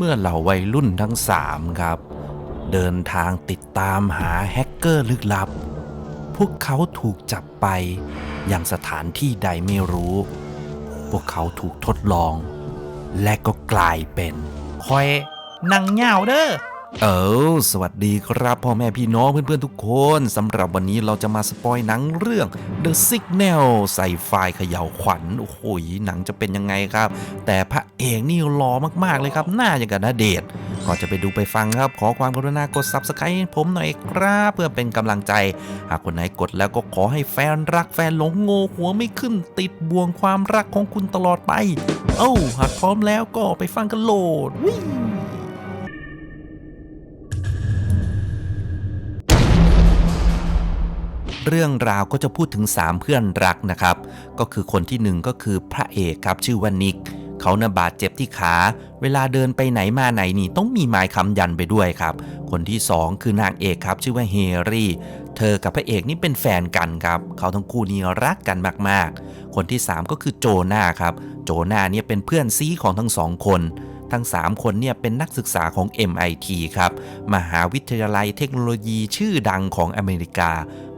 เมื่อเหล่าวัยรุ่นทั้งสามครับ เดินทางติดตามหาแฮกเกอร์ลึกลับ พวกเขาถูกจับไปยังสถานที่ใดไม่รู้ พวกเขาถูกทดลอง และก็กลายเป็นคอยนังเหงาเด้อ เออสวัสดีครับพ่อแม่พี่น้องเพื่อนๆทุกคนสำหรับวันนี้เราจะมาสปอยหนังเรื่อง The Signal ใส่ไฟล์เขย่าขวัญโอ้โหหนังจะเป็นยังไงครับ แต่พระเอกนี่หล่อมากๆเลยครับหน้าอย่างกับณเดชก่อนจะไปดูไปฟังครับ ขอความกรุณากด Subscribe ให้ผมหน่อยครับเพื่อเป็นกำลังใจ หากคนไหนกดแล้วก็ขอให้แฟนรักแฟนหลงโง่หัวไม่ขึ้นติดบ่วงความรักของคุณตลอดไป เอ้าหากพร้อมแล้วก็ไปฟังกันโหลดวิ เรื่องราวก็จะพูดถึง 3 เพื่อนรักนะครับ ก็คือคนที่หนึ่งก็คือพระเอกครับชื่อว่านิก เขาน่ะบาดเจ็บที่ขา เวลาเดินไปไหนมาไหนนี่ต้องมีไม้ค้ำยันไปด้วยครับ คนที่ 2 คือนางเอกครับชื่อว่าเฮรี่ เธอกับพระเอกนี่เป็นแฟนกันครับ เขาทั้งคู่นี่รักกันมากๆ คนที่ 3 ก็คือโจนาครับ โจนาเนี่ยเป็นเพื่อนซีของทั้งสองคนทั้ง 3 คนเนี่ยเป็นนักศึกษาของ MIT ครับ มหาวิทยาลัยเทคโนโลยีชื่อดังของอเมริกา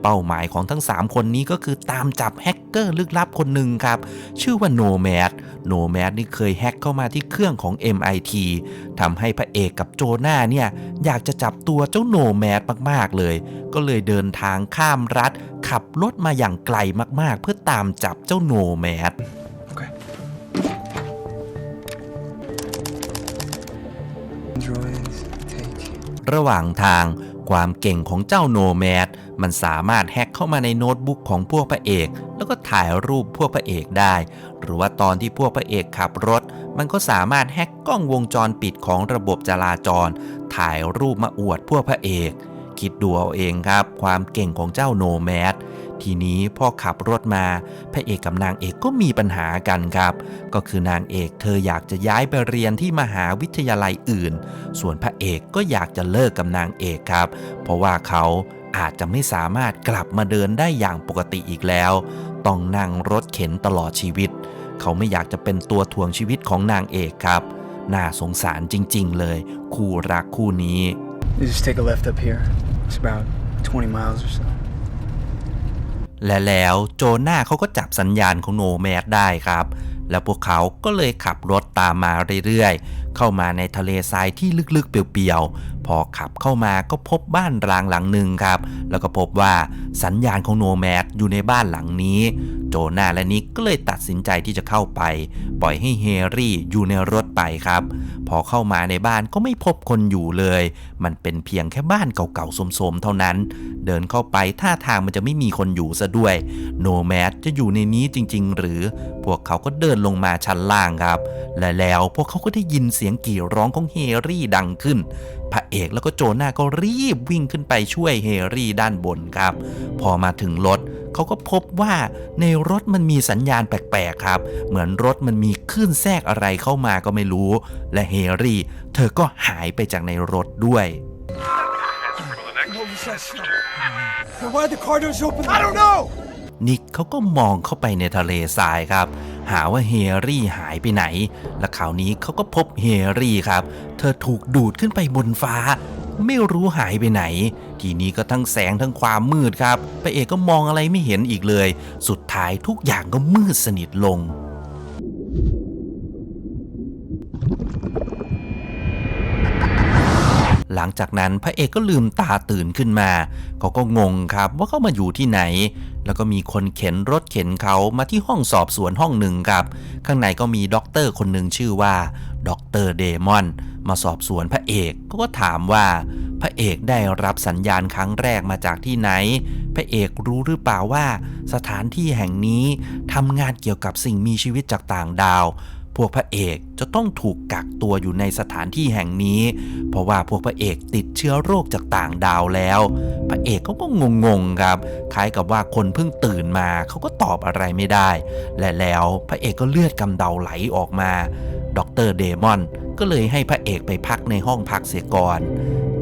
เป้าหมายของทั้ง 3 คนนี้ก็คือตามจับแฮกเกอร์ลึกลับคนหนึ่งครับ ชื่อว่าโนแมดโนแมดนี่เคยแฮกเข้ามาที่เครื่องของ MIT ทำให้พระเอกกับโจนาเนี่ย อยากจะจับตัวเจ้าโนแมดมาก ๆ เลย ก็เลยเดินทางข้ามรัฐ ขับรถมาอย่างไกลมากๆ เพื่อตามจับเจ้าโนแมด Okay. Androids take ระหว่างทาง ความเก่งของเจ้าโนแมดมันสามารถแฮกเข้ามาในโน้ตบุ๊กของพวกพระเอก แล้วก็ถ่ายรูปพวกพระเอกได้ หรือว่าตอนที่พวกพระเอกขับรถ มันก็สามารถแฮกกล้องวงจรปิดของระบบจราจร ถ่ายรูปมาอวดพวกพระเอก คิดดูเอาเองครับ ความเก่งของเจ้าโนแมด ทีนี้พอขับรถมา พระเอกกับนางเอกก็มีปัญหากันครับ ก็คือนางเอกเธออยากจะย้ายไปเรียนที่มหาวิทยาลัยอื่น ส่วนพระเอกก็อยากจะเลิกกับนางเอกครับ เพราะว่าเขาอาจจะไม่สามารถกลับมาเดินได้อย่างปกติอีกแล้ว ต้องนั่งรถเข็นตลอดชีวิต เขาไม่อยากจะเป็นตัวทวงชีวิตของนางเอกครับ น่าสงสารจริง ๆ เลย คู่รักคู่นี้ You just take a left up here. It's about 20 miles or so. และแล้วโจนาเขาก็จับสัญญาณของโนแมดได้ครับ แล้วพวกเขาก็เลยขับรถตามมาเรื่อยๆ เข้ามาในทะเลทรายที่ลึกๆ เปียวๆ พอขับเข้ามาก็พบบ้านร้างหลังหนึ่งครับ แล้วก็พบว่าสัญญาณของโนแมดอยู่ในบ้านหลังนี้ โจนาและนิกก็เลยตัดสินใจที่จะเข้าไป ปล่อยให้เฮรี่อยู่ในรถไปครับ พอเข้ามาในบ้านก็ไม่พบคนอยู่เลย มันเป็นเพียงแค่บ้านเก่าๆโสมๆเท่านั้นเดินเข้าไปท่าทางมันจะไม่มีคนอยู่ซะด้วย โนแมดจะอยู่ในนี้จริง ๆ หรือ พวกเขาก็เดินลงมาชั้นล่างครับ และแล้วพวกเขาก็ได้ยินเสียงกรี่ร้องของเฮรี่ดังขึ้น พระเอกแล้วก็โจนาก็รีบวิ่งขึ้นไปช่วยเฮรี่ด้านบนครับ พอมาถึงรถเขาก็พบว่าในรถมันมีสัญญาณแปลกๆครับ เหมือนรถมันมีคลื่นแทรกอะไรเข้ามาก็ไม่รู้ และเฮรี่ เธอก็หายไปจากในรถด้วย นิกเขาก็มองเข้าไปในทะเลทรายครับ หาว่าเฮรี่หายไปไหน และคราวนี้เขาก็พบเฮรี่ครับ เธอถูกดูดขึ้นไปบนฟ้า ไม่รู้หายไปไหน ทีนี้ก็ทั้งแสงทั้งความมืดครับพระเอกก็มองอะไรไม่เห็นอีกเลย สุดท้ายทุกอย่างก็มืดสนิทลง หลังจากนั้นพระเอกก็ลืมตาตื่นขึ้นมาเขาก็งงครับว่าเขามาอยู่ที่ไหน แล้วก็มีคนเข็นรถเข็นเขามาที่ห้องสอบสวนห้องหนึ่งครับ ข้างในก็มีด็อกเตอร์คนหนึ่งชื่อว่าด็อกเตอร์เดมอนมาสอบสวนพระเอกเขาก็ถามว่า พระเอกได้รับสัญญาณครั้งแรกมาจากที่ไหน พระเอกรู้หรือเปล่าว่า สถานที่แห่งนี้ทำงานเกี่ยวกับสิ่งมีชีวิตจากต่างดาว วกพระเอกจะต้องถูกกักตัวอยู่ในสถานที่แห่งนี้ เพราะว่าพวกพระเอกติดเชื้อโรคจากต่างดาวแล้ว พระเอกเขาก็งงๆครับ คล้ายกับว่าคนเพิ่งตื่นมาเขาก็ตอบอะไรไม่ได้ และแล้วพระเอกก็เลือดกำเดาไหลออกมาดรเดมอนก็เลยให้พระเอกไปพักในห้องพักเสียก่อน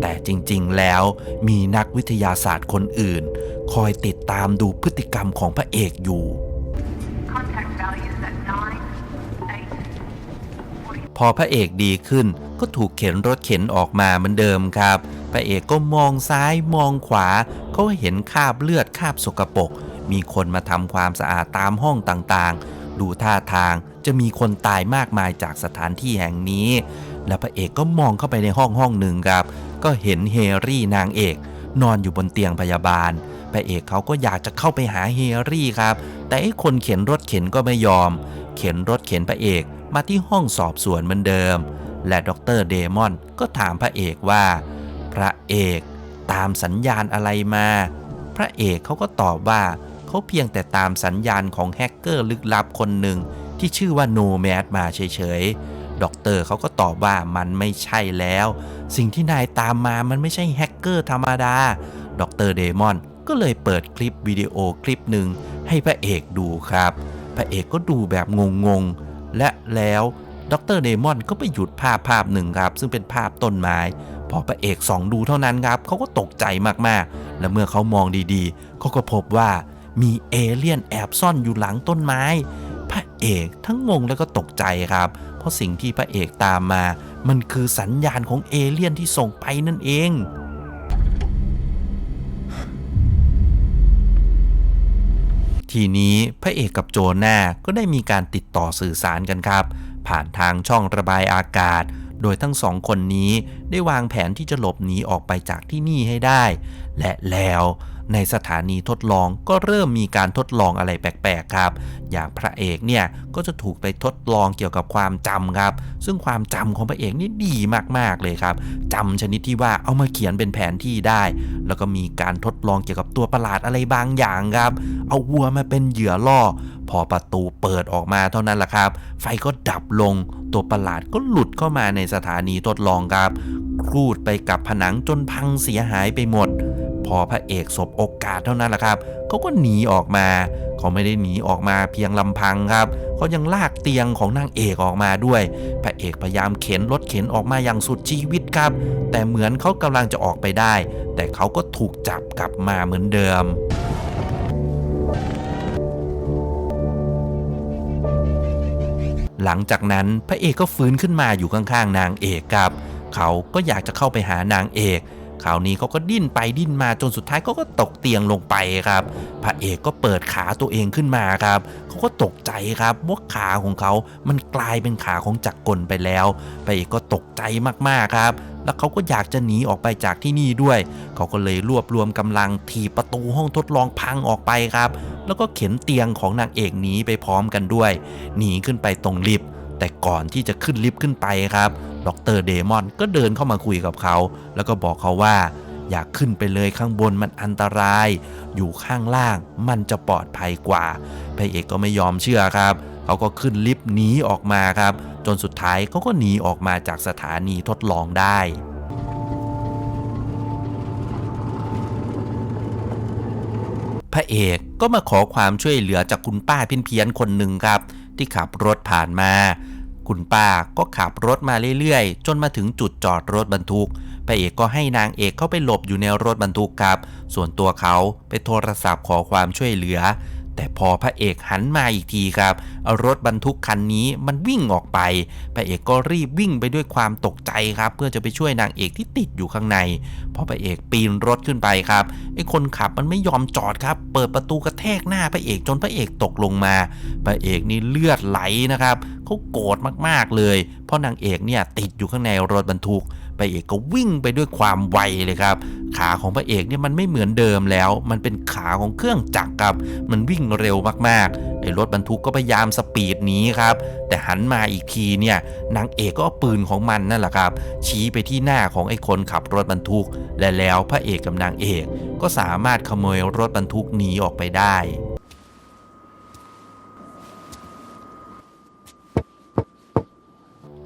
แต่จริงๆแล้วมีนักวิทยาศาสตร์คนอื่น คอยติดตามดูพฤติกรรมของพระเอกอยู่ พอพระเอกดีขึ้น ก็ถูกเข็นรถเข็นออกมาเหมือนเดิมครับ พระเอกก็มองซ้ายมองขวา ก็เห็นคราบเลือดคราบสกปรก มีคนมาทำความสะอาดตามห้องต่างๆ ดูท่าทางจะมีคนตายมากมายจากสถานที่แห่งนี้ และพระเอกก็มองเข้าไปในห้องห้องหนึ่งครับ ก็เห็นเฮรี่นางเอก นอนอยู่บนเตียงพยาบาล พระเอกเขาก็อยากจะเข้าไปหาเฮรี่ครับ แต่ไอ้คนเข็นรถเข็นก็ไม่ยอม เข็นรถเข็นพระเอกมาที่ห้องสอบสวนเหมือนเดิม และดรเดมอนก็ถามพระเอกว่า พระเอกตามสัญญาณอะไรมา พระเอกเขาก็ตอบว่าเขาเพียงแต่ตามสัญญาณของแฮกเกอร์ลึกลับคนหนึ่งที่ชื่อว่าโนแมดมาเฉยๆด็อกเตอร์เขาก็ตอบว่ามันไม่ใช่แล้ว สิ่งที่นายตามมามันไม่ใช่แฮกเกอร์ธรรมดาด็อกเตอร์เดมอนก็เลยเปิดคลิปวิดีโอคลิปหนึ่งให้พระเอกดูครับ พระเอกก็ดูแบบงงๆ และแล้วด็อกเตอร์เดมอนก็ไปหยุดภาพภาพหนึ่งครับ ซึ่งเป็นภาพต้นไม้ พอพระเอกส่องดูเท่านั้นครับเขาก็ตกใจมากๆ และเมื่อเขามองดีๆเขาก็พบว่ามีเอเลี่ยนแอบซ่อนอยู่หลังต้นไม้ พระเอกทั้งงงแล้วก็ตกใจครับ เพราะสิ่งที่พระเอกตามมา มันคือสัญญาณของเอเลี่ยนที่ส่งไปนั่นเอง ทีนี้พระเอกกับโจนาก็ได้มีการติดต่อสื่อสารกันครับ ผ่านทางช่องระบายอากาศ โดยทั้งสองคนนี้ได้วางแผนที่จะหลบหนีออกไปจากที่นี่ให้ได้ และแล้ว ในสถานีทดลองก็เริ่มมีการทดลองอะไรแปลกๆครับ อย่างพระเอกเนี่ยก็จะถูกไปทดลองเกี่ยวกับความจำครับ ซึ่งความจำของพระเอกนี่ดีมากๆเลยครับจำชนิดที่ว่าเอามาเขียนเป็นแผนที่ได้ แล้วก็มีการทดลองเกี่ยวกับตัวประหลาดอะไรบางอย่างครับ เอาวัวมาเป็นเหยื่อล่อ พอประตูเปิดออกมาเท่านั้นแหละครับ ไฟก็ดับลง ตัวประหลาดก็หลุดเข้ามาในสถานีทดลองครับครูดไปกับผนังจนพังเสียหายไปหมด พอพระเอกสบโอกาสเท่านั้นแหละครับเขาก็หนีออกมา เขาไม่ได้หนีออกมาเพียงลำพังครับเขายังลากเตียงของนางเอกออกมาด้วย พระเอกพยายามเข็นรถเข็นออกมาอย่างสุดชีวิตครับ แต่เหมือนเขากำลังจะออกไปได้ แต่เขาก็ถูกจับกลับมาเหมือนเดิมหลังจากนั้นพระเอกก็ฟื้นขึ้นมาอยู่ข้างๆ นางเอกครับ เขาก็อยากจะเข้าไปหานางเอก คราวนี้เขาก็ดิ้นไปดิ้นมาจนสุดท้ายเขาก็ตกเตียงลงไปครับ พระเอกก็เปิดขาตัวเองขึ้นมาครับเขาก็ตกใจครับว่าขาของเขา มันกลายเป็นขาของจักรกลไปแล้ว พระเอกก็ตกใจมากๆครับแล้วเขาก็อยากจะหนีออกไปจากที่นี่ด้วย เขาก็เลยรวบรวมกำลังถีบประตูห้องทดลองพังออกไปครับ แล้วก็เข็นเตียงของนางเอกหนีไปพร้อมกันด้วย หนีขึ้นไปตรงลิฟต์ แต่ก่อนที่จะขึ้นลิฟต์ขึ้นไปครับ ดรเดมอนก็เดินเข้ามาคุยกับเขา แล้วก็บอกเขาว่า อยากขึ้นไปเลยข้างบนมันอันตราย อยู่ข้างล่างมันจะปลอดภัยกว่าพระเอกก็ไม่ยอมเชื่อครับเขาก็ขึ้นลิฟต์หนีออกมาครับ จนสุดท้ายเขาก็หนีออกมาจากสถานีทดลองได้พระเอกก็มาขอความช่วยเหลือจากคุณป้าเพี้ยนๆคนหนึ่งครับ ที่ขับรถผ่านมา คุณป้าก็ขับรถมาเรื่อยๆ จนมาถึงจุดจอดรถบรรทุกพระเอกก็ให้นางเอกเข้าไปหลบอยู่ในรถบรรทุกครับ ส่วนตัวเขาไปโทรศัพท์ขอความช่วยเหลือ แต่พอพระเอกหันมาอีกทีครับ รถบรรทุกคันนี้มันวิ่งออกไป พระเอกก็รีบวิ่งไปด้วยความตกใจครับ เพื่อจะไปช่วยนางเอกที่ติดอยู่ข้างใน พอพระเอกปีนรถขึ้นไปครับไอ้คนขับมันไม่ยอมจอดครับ เปิดประตูกระแทกหน้าพระเอกจนพระเอกตกลงมา พระเอกนี่เลือดไหลนะครับเขาโกรธมากๆเลย เพราะนางเอกเนี่ยติดอยู่ข้างในรถบรรทุก พระเอกก็วิ่งไปด้วยความไวเลยครับ ขาของพระเอกเนี่ยมันไม่เหมือนเดิมแล้ว มันเป็นขาของเครื่องจักรครับ มันวิ่งเร็วมากๆไอ้รถบรรทุกก็พยายามสปีดหนีครับ แต่หันมาอีกทีเนี่ยนางเอกก็เอาปืนของมันนั่นแหละครับ ชี้ไปที่หน้าของไอ้คนขับรถบรรทุก และแล้วพระเอกกับนางเอกก็สามารถขโมยรถบรรทุกหนีออกไปได้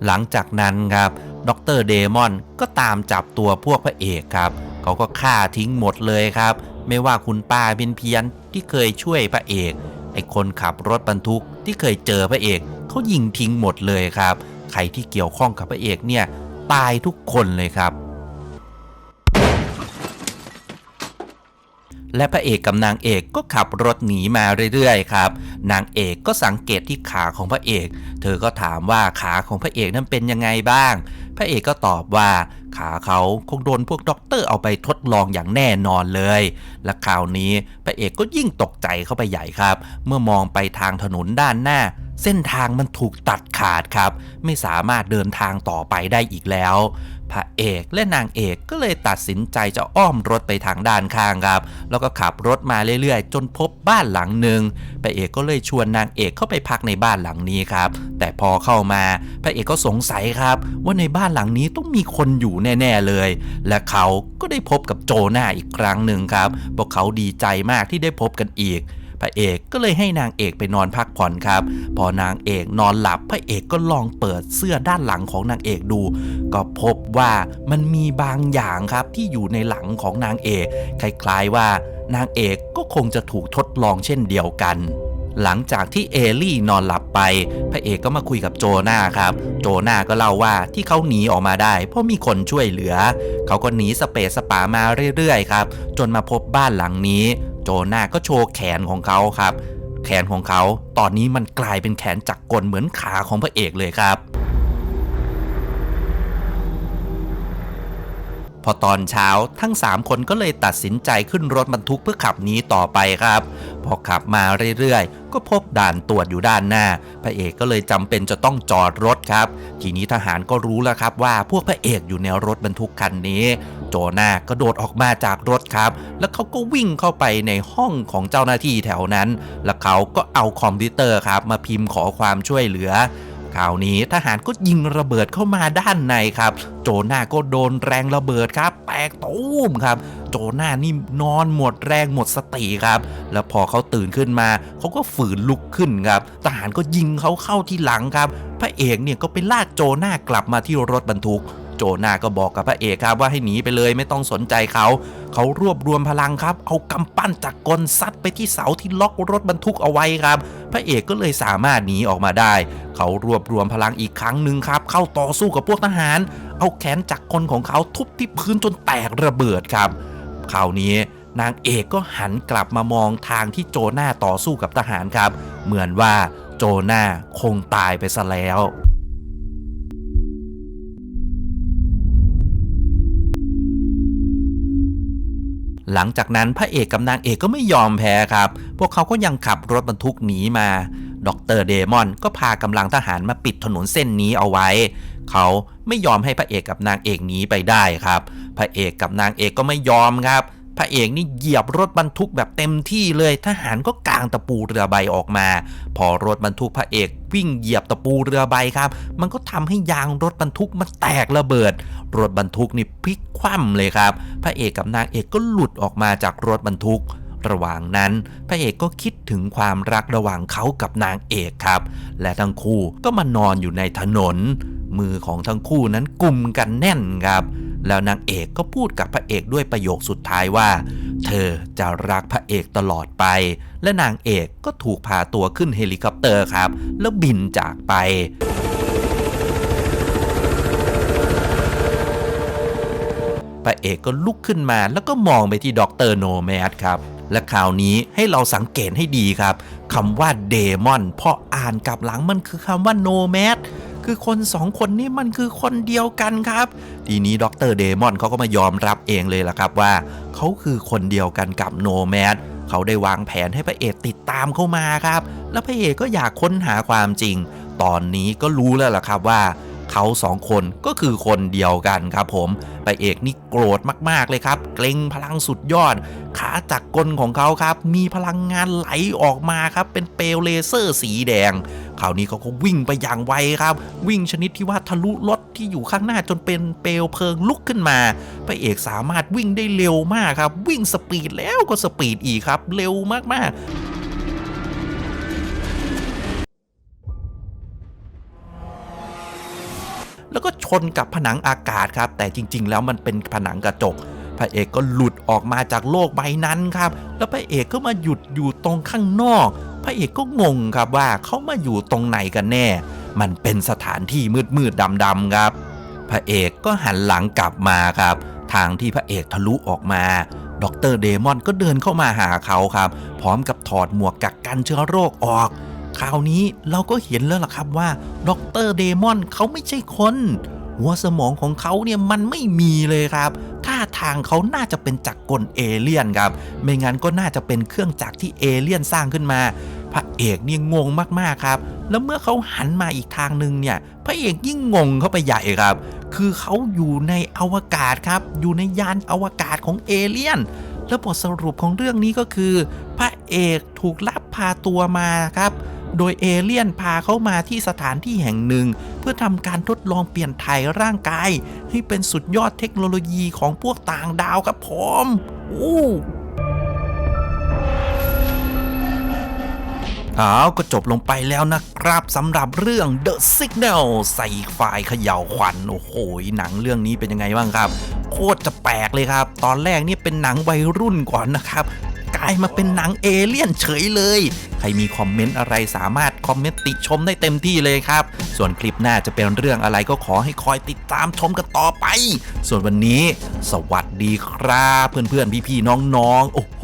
หลังจากนั้นครับ ดรเดมอนก็ตามจับตัวพวกพระเอกครับ เขาก็ฆ่าทิ้งหมดเลยครับ ไม่ว่าคุณป้าเป็นเพียนที่เคยช่วยพระเอก ไอคนขับรถบรรทุกที่เคยเจอพระเอกเขายิงทิ้งหมดเลยครับ ใครที่เกี่ยวข้องกับพระเอกเนี่ยตายทุกคนเลยครับ และพระเอกกับนางเอกก็ขับรถหนีมาเรื่อยๆครับ นางเอกก็สังเกตที่ขาของพระเอก เธอก็ถามว่าขาของพระเอกนั้นเป็นยังไงบ้าง พระเอกก็ตอบว่าขาเขาคงโดนพวกด็อกเตอร์เอาไปทดลองอย่างแน่นอนเลย และคราวนี้พระเอกก็ยิ่งตกใจเข้าไปใหญ่ครับ เมื่อมองไปทางถนนด้านหน้า เส้นทางมันถูกตัดขาดครับ ไม่สามารถเดินทางต่อไปได้อีกแล้ว พระเอกและนางเอกก็เลยตัดสินใจจะอ้อมรถไปทางด้านข้างครับ แล้วก็ขับรถมาเรื่อยๆ จนพบบ้านหลังหนึ่งพระเอกก็เลยชวนนางเอกเข้าไปพักในบ้านหลังนี้ครับ แต่พอเข้ามาพระเอกก็สงสัยครับ ว่าในบ้านหลังนี้ต้องมีคนอยู่แน่ๆเลย และเขาก็ได้พบกับโจนาอีกครั้งหนึ่งครับพวกเขาดีใจมากที่ได้พบกันอีก พระเอกก็เลยให้นางเอกไปนอนพักผ่อนครับ พอนางเอกนอนหลับพระเอกก็ลองเปิดเสื้อด้านหลังของนางเอกดู ก็พบว่ามันมีบางอย่างครับที่อยู่ในหลังของนางเอกคล้ายๆว่านางเอกก็คงจะถูกทดลองเช่นเดียวกันหลังจากที่เอลี่นอนหลับไป พระเอกก็มาคุยกับโจนาครับ โจนาก็เล่าว่าที่เขาหนีออกมาได้ เพราะมีคนช่วยเหลือ เขาก็หนีสเปซสปามาเรื่อยๆครับ จนมาพบบ้านหลังนี้ โจนาก็โชว์แขนของเขาครับ แขนของเขาตอนนี้มันกลายเป็นแขนจักรกลเหมือนขาของพระเอกเลยครับ พอตอนเช้าทั้ง 3 คนก็เลยตัดสินใจขึ้นรถบรรทุกเพื่อขับหนีต่อไปครับ พอขับมาเรื่อยๆ ก็พบด่านตรวจอยู่ด้านหน้า พระเอกก็เลยจำเป็นจะต้องจอดรถครับ ทีนี้ทหารก็รู้แล้วครับว่าพวกพระเอกอยู่ในรถบรรทุกคันนี้ โจนาก็โดดออกมาจากรถครับ แล้วเขาก็วิ่งเข้าไปในห้องของเจ้าหน้าที่แถวนั้น แล้วเขาก็เอาคอมพิวเตอร์ครับมาพิมพ์ขอความช่วยเหลือคราวนี้ทหารก็ยิงระเบิดเข้ามาด้านในครับ โจนาก็โดนแรงระเบิดครับแตกตูมครับ โจนานี่นอนหมดแรงหมดสติครับ แล้วพอเขาตื่นขึ้นมาเขาก็ฝืนลุกขึ้นครับ ทหารก็ยิงเขาเข้าที่หลังครับ พระเอกเนี่ยก็ไปลากโจนากลับมาที่รถบรรทุก โจนาก็บอกกับพระเอกครับว่าให้หนีไปเลยไม่ต้องสนใจเขา เขารวบรวมพลังครับ เอากำปั้นจากกลซัดไปที่เสาที่ล็อกรถบรรทุกเอาไว้ครับ พระเอกก็เลยสามารถหนีออกมาได้ เขารวบรวมพลังอีกครั้งหนึ่งครับ เข้าต่อสู้กับพวกทหาร เอาแขนจักรกลของเขาทุบที่พื้นจนแตกระเบิดครับคราวนี้นางเอกก็หันกลับมามองทางที่โจนาต่อสู้กับทหารครับ เหมือนว่าโจนาคงตายไปซะแล้ว หลังจากนั้นพระเอกกับนางเอกก็ไม่ยอมแพ้ครับ พวกเขาก็ยังขับรถบรรทุกหนีมาดรเดมอนก็พากำลังทหารมาปิดถนนเส้นนี้เอาไว้ เขาไม่ยอมให้พระเอกกับนางเอกหนีไปได้ครับ พระเอกกับนางเอกก็ไม่ยอมครับ พระเอกนี่เหยียบรถบรรทุกแบบเต็มที่เลย ทหารก็กางตะปูเรือใบออกมา พอรถบรรทุกพระเอก วิ่งเหยียบตะปูเรือใบครับ มันก็ทำให้ยางรถบรรทุกมันแตกระเบิด รถบรรทุกนี่พลิกคว่ำเลยครับ พระเอกกับนางเอกก็หลุดออกมาจากรถบรรทุกระหว่างนั้น พระเอกก็คิดถึงความรักระหว่างเขากับนางเอกครับ และทั้งคู่ก็มานอนอยู่ในถนน มือของทั้งคู่นั้นกุมกันแน่นครับ แล้วนางเอกก็พูดกับพระเอกด้วยประโยคสุดท้ายว่า เธอจะรักพระเอกตลอดไป และนางเอกก็ถูกพาตัวขึ้นเฮลิคอปเตอร์ครับ แล้วบินจากไปพระเอกก็ลุกขึ้นมาแล้วก็มองไปที่ด็อกเตอร์โนแมสครับ และคราวนี้ให้เราสังเกตให้ดีครับคำว่าเดมอนพออ่านกลับหลังมันคือคำว่าโนแมส คือคนสองคนนี้มันคือคนเดียวกันครับ ทีนี้ดรเดมอนเขาก็มายอมรับเองเลยล่ะครับว่า เขาคือคนเดียวกันกับโนแมสเขาได้วางแผนให้พระเอกติดตามเข้ามาครับ แล้วพระเอกก็อยากค้นหาความจริง ตอนนี้ก็รู้แล้วล่ะครับว่าเขาสองคนก็คือคนเดียวกันครับผมพระเอกนี่โกรธมากๆเลยครับ เกรงพลังสุดยอด ขาจักรกลของเขาครับ มีพลังงานไหลออกมาครับ เป็นเปลวเลเซอร์สีแดง คราวนี้เขาก็วิ่งไปอย่างไวครับ วิ่งชนิดที่ว่าทะลุรถที่อยู่ข้างหน้าจนเป็นเปลวเพลิงลุกขึ้นมาพระเอกสามารถวิ่งได้เร็วมากครับ วิ่งสปีดแล้วก็สปีดอีกครับ เร็วมากๆแล้วก็ชนกับผนังอากาศครับ แต่จริง ๆ แล้วมันเป็นผนังกระจก พระเอกก็หลุดออกมาจากโลกใบนั้นครับ แล้วพระเอกก็มาหยุดอยู่ตรงข้างนอก พระเอกก็งงครับว่าเขามาอยู่ตรงไหนกันแน่ มันเป็นสถานที่มืดๆดำๆครับ พระเอกก็หันหลังกลับมาครับ ทางที่พระเอกทะลุออกมาดรเดมอนก็เดินเข้ามาหาเขาครับ พร้อมกับถอดหมวกกักกันเชื้อโรคออก คราวนี้เราก็เห็นแล้วล่ะครับว่าดรเดมอนเขาไม่ใช่คน หัวสมองของเขาเนี่ยมันไม่มีเลยครับ ท่าทางเขาน่าจะเป็นจักรกลเอเลี่ยนครับ ไม่งั้นก็น่าจะเป็นเครื่องจักรที่เอเลี่ยนสร้างขึ้นมา พระเอกเนี่ยงงมากๆครับ แล้วเมื่อเขาหันมาอีกทางหนึ่งเนี่ย พระเอกยิ่งงงเข้าไปใหญ่ครับ คือเขาอยู่ในอวกาศครับ อยู่ในยานอวกาศของเอเลี่ยน แล้วบทสรุปของเรื่องนี้ก็คือ พระเอกถูกลับพาตัวมาครับ โดยเอเลี่ยนพาเขามาที่สถานที่แห่งหนึ่ง เพื่อทำการทดลองเปลี่ยนถ่ายร่างกาย ให้เป็นสุดยอดเทคโนโลยีของพวกต่างดาวครับผมอู้เอาก็จบลงไปแล้วนะครับสำหรับเรื่อง The Signal ใส่ไฟล์เขย่าวขวัญโอ้โหหนังเรื่องนี้เป็นยังไงบ้างครับ โคตรจะแปลกเลยครับ ตอนแรกนี่เป็นหนังวัยรุ่นก่อนนะครับายมาเป็นหนังเอเลี่ยนเฉยเลย ใครมีคอมเมนต์อะไรสามารถคอมเมนต์ติชมได้เต็มที่เลยครับ ส่วนคลิปหน้าจะเป็นเรื่องอะไรก็ขอให้คอยติดตามชมกันต่อไป ส่วนวันนี้ สวัสดีครับ เพื่อนๆพี่ๆน้องๆโอ้โห